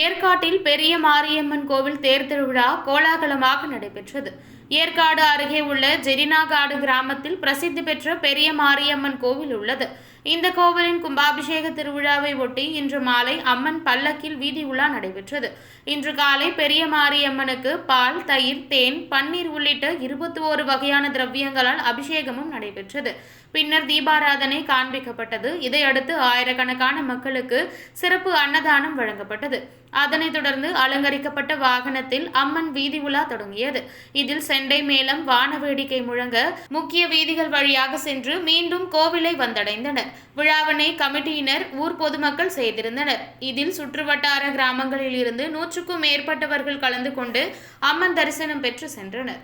ஏற்காட்டில் பெரிய மாரியம்மன் கோவில் தேர் திருவிழா கோலாகலமாக நடைபெற்றது. ஏற்காடு அருகே உள்ள ஜெரினாகாடு கிராமத்தில் பிரசித்தி பெற்ற பெரிய மாரியம்மன் கோவில் உள்ளது. இந்த கோவிலின் கும்பாபிஷேக திருவிழாவை ஒட்டி இன்று மாலை அம்மன் பல்லக்கில் வீதி உலா நடைபெற்றது. இன்று காலை பெரிய மாரியம்மனுக்கு பால் தயிர் தேன் பன்னீர் உள்ளிட்ட இருபத்தி ஓரு வகையான திரவியங்களால் அபிஷேகமும் நடைபெற்றது. பின்னர் தீபாராதனை காண்பிக்கப்பட்டது. இதையடுத்து ஆயிரக்கணக்கான மக்களுக்கு சிறப்பு அன்னதானம் வழங்கப்பட்டது. அதனைத் தொடர்ந்து அலங்கரிக்கப்பட்ட வாகனத்தில் அம்மன் வீதி உலா தொடங்கியது. இதில் செண்டை மேளம் வான வேடிக்கை முழங்க முக்கிய வீதிகள் வழியாக சென்று மீண்டும் கோவிலை வந்தடைந்தனர். விழாவினை கமிட்டியினர் ஊர் பொதுமக்கள் செய்திருந்தனர். இதில் சுற்றுவட்டார கிராமங்களில் இருந்து நூற்றுக்கும் மேற்பட்டவர்கள் கலந்து கொண்டு அம்மன் தரிசனம் பெற்று சென்றனர்.